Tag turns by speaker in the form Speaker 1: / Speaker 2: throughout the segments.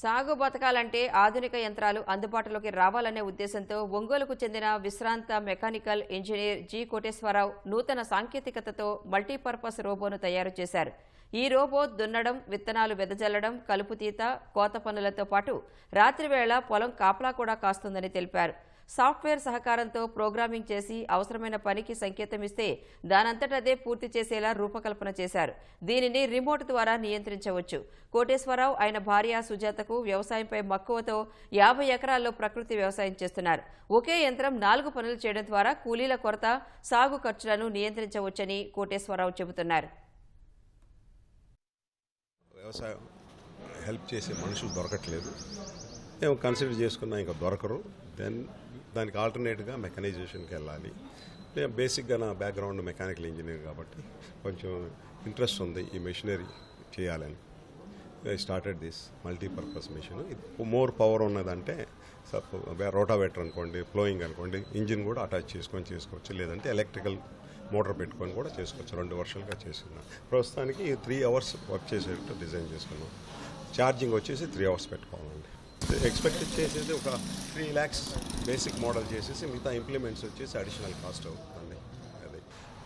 Speaker 1: సాగు బతకాలంటే ఆధునిక యంత్రాలు అందుబాటులోకి రావాలనే ఉద్దేశంతో ఒంగోలుకు చెందిన విశ్రాంత మెకానికల్ ఇంజనీర్ జి కోటేశ్వరరావు నూతన సాంకేతికతతో మల్టీపర్పస్ రోబోను తయారు చేశారు. ఈ రోబో దున్నడం విత్తనాలు వెదజల్లడం కలుపు తీత కోత పనులతో పాటు రాత్రివేళ పొలం కాపలా కూడా కాస్తుందని తెలిపారు. సాఫ్ట్వేర్ సహకారంతో ప్రోగ్రామింగ్ చేసి అవసరమైన పనికి సంకేతం ఇస్తే దానంతటదే పూర్తి చేసేలా రూపకల్పన చేశారు. దీనిని రిమోట్ ద్వారా నియంత్రించవచ్చు. కోటేశ్వరరావు ఆయన భార్య సుజాతకు వ్యవసాయంపై మక్కువతో యాభై ఎకరాల్లో ప్రకృతి వ్యవసాయం చేస్తున్నారు. ఒకే యంత్రం నాలుగు పనులు చేయడం ద్వారా కూలీల కొరత సాగు ఖర్చులను నియంత్రించవచ్చని కోటేశ్వరరావు చెబుతున్నారు.
Speaker 2: వ్యవసాయం హెల్ప్ చేసే మనుషులు దొరకట్లేదు. మేము కన్సిడర్ చేసుకున్నా ఇంకా దొరకరు. దెన్ దానికి ఆల్టర్నేట్గా మెకనైజేషన్కి వెళ్ళాలి. నేను బేసిక్గా నా బ్యాక్గ్రౌండ్ మెకానికల్ ఇంజనీర్ కాబట్టి కొంచెం ఇంట్రెస్ట్ ఉంది ఈ మెషినరీ చేయాలని. I started this multipurpose machine more power ఉన్నదంటే సపో రోటావేటర్ అనుకోండి ఫ్లోయింగ్ అనుకోండి ఇంజిన్ కూడా అటాచ్ చేసుకొని చేసుకోవచ్చు. లేదంటే ఎలక్ట్రికల్ మోటార్ పెట్టుకొని కూడా చేసుకోవచ్చు. రెండు వర్షాలుగా చేసుకున్నాం ప్రస్తుతానికి త్రీ అవర్స్ వర్క్ చేసేటట్టు డిజైన్ చేసుకున్నాం. ఛార్జింగ్ వచ్చేసి త్రీ అవర్స్ పెట్టుకోవాలండి. ఎక్స్పెక్ట్ చేసేది ఒక త్రీ ల్యాక్స్ బేసిక్ మోడల్ చేసేసి మిగతా ఇంప్లిమెంట్స్ వచ్చేసి అడిషనల్ కాస్ట్ అవుతుంది. అది.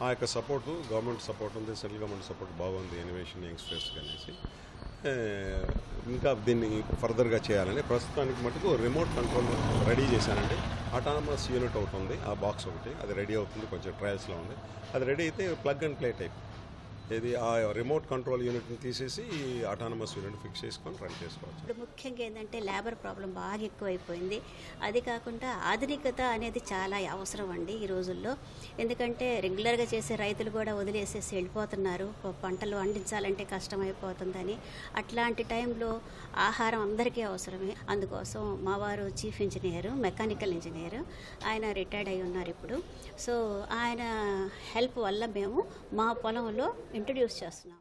Speaker 2: ఆ యొక్క సపోర్ట్ గవర్నమెంట్ సపోర్ట్ ఉంది సెంట్రల్ గవర్నమెంట్ సపోర్ట్ బాగుంది ఇన్నోవేషన్ యంగ్స్టర్స్ అనేసి. ఇంకా దీన్ని ఫర్దర్గా చేయాలని ప్రస్తుతానికి మటుకు రిమోట్ కంట్రోల్ రెడీ చేశానండి. అటానమస్ యూనిట్ ఒకటి ఉంది ఆ బాక్స్ ఒకటి. అది రెడీ అవుతుంది కొంచెం ట్రయల్స్లో ఉంది. అది రెడీ అయితే ప్లగ్ అండ్ ప్లే టైప్ ఇది ఆ రిమోట్ కంట్రోల్ యూనిట్ని తీసేసి ఈ అటానమస్ యూనిట్ ఫిక్స్ చేసుకొని రన్ చేసుకోవచ్చు.
Speaker 3: ఇప్పుడు ముఖ్యంగా ఏంటంటే లేబర్ ప్రాబ్లం బాగా ఎక్కువైపోయింది. అది కాకుండా ఆధునికత అనేది చాలా అవసరం అండి ఈ రోజుల్లో. ఎందుకంటే రెగ్యులర్గా చేసే రైతులు కూడా వదిలేసేసి వెళ్ళిపోతున్నారు. పంటలు పండించాలంటే కష్టమైపోతుందని. అట్లాంటి టైంలో ఆహారం అందరికీ అవసరమే. అందుకోసం మా వారు చీఫ్ ఇంజనీర్ మెకానికల్ ఇంజనీర్ ఆయన రిటైర్డ్ అయి ఉన్నారు ఇప్పుడు. సో ఆయన హెల్ప్ వల్ల మేము మా పొలంలో ఇంట్రడ్యూస్ చేస్తున్నాం.